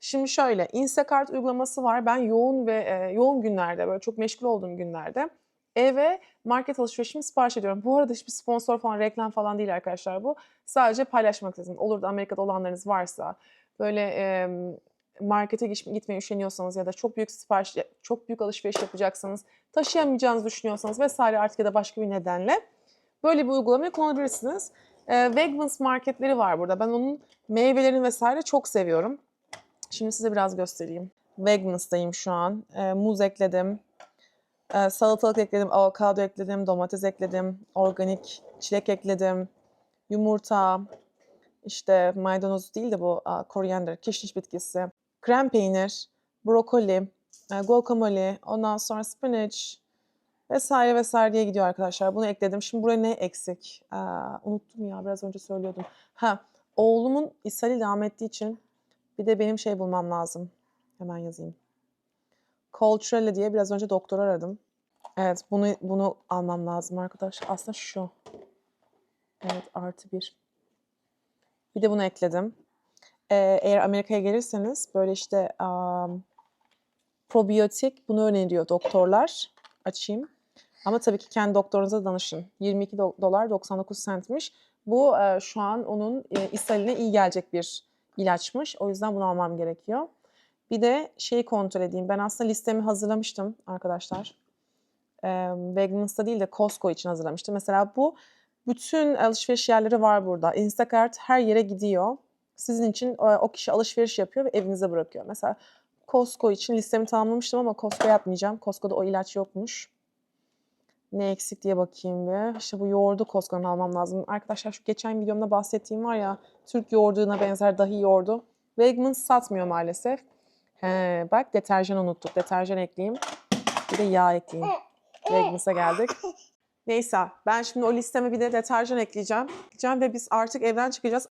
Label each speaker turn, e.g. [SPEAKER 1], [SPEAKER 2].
[SPEAKER 1] Şimdi şöyle Instacart uygulaması var. Ben yoğun ve e, yoğun günlerde böyle çok meşgul olduğum günlerde eve market alışverişimi sipariş ediyorum. Bu arada hiçbir sponsor falan reklam falan değil arkadaşlar bu. Sadece paylaşmak istedim. Olur da Amerika'da olanlarınız varsa böyle e, markete gitmeye üşeniyorsanız ya da çok büyük sipariş çok büyük alışveriş yapacaksanız taşıyamayacağınızı düşünüyorsanız vesaire artık ya da başka bir nedenle böyle bir uygulamayı kullanabilirsiniz. E, Wegmans marketleri var burada. Ben onun meyvelerini vesaire çok seviyorum. Şimdi size biraz göstereyim. Wegmans'tayım şu an. E, muz ekledim. E, salatalık ekledim, avokado ekledim, domates ekledim, organik çilek ekledim, yumurta, işte maydanoz değil de bu a, koriander, kişniş bitkisi, krem peynir, brokoli, e, guacamole, ondan sonra spinach vesaire vesaire diye gidiyor arkadaşlar. Bunu ekledim. Şimdi buraya ne eksik? Aa, unuttum ya biraz önce söylüyordum. Ha, oğlumun ishali devam ettiği için bir de benim şey bulmam lazım. Hemen yazayım. Coltrelli diye biraz önce doktor aradım. Evet bunu bunu almam lazım arkadaşlar. Aslında şu. Evet artı bir. Bir de bunu ekledim. Ee, eğer Amerika'ya gelirseniz böyle işte am, probiyotik bunu öneriyor doktorlar. Açayım. Ama tabii ki kendi doktorunuza danışın. 22 do- dolar 99 centmiş. Bu e, şu an onun e, ishaline iyi gelecek bir ilaçmış. O yüzden bunu almam gerekiyor. Bir de şeyi kontrol edeyim. Ben aslında listemi hazırlamıştım arkadaşlar. Ee, Wegmans'ta değil de Costco için hazırlamıştım. Mesela bu bütün alışveriş yerleri var burada. Instacart her yere gidiyor. Sizin için o kişi alışveriş yapıyor ve evinize bırakıyor. Mesela Costco için listemi tamamlamıştım ama Costco yapmayacağım. Costco'da o ilaç yokmuş. Ne eksik diye bakayım bir. İşte bu yoğurdu Costco'dan almam lazım. Arkadaşlar şu geçen videomda bahsettiğim var ya Türk yoğurduna benzer dahi yoğurdu. Wegmans satmıyor maalesef. He, bak deterjan unuttuk. Deterjan ekleyeyim. Bir de yağ ekleyeyim. Wegmans'a geldik. Neyse ben şimdi o listeme bir de deterjan ekleyeceğim. Ekleyeceğim ve biz artık evden çıkacağız.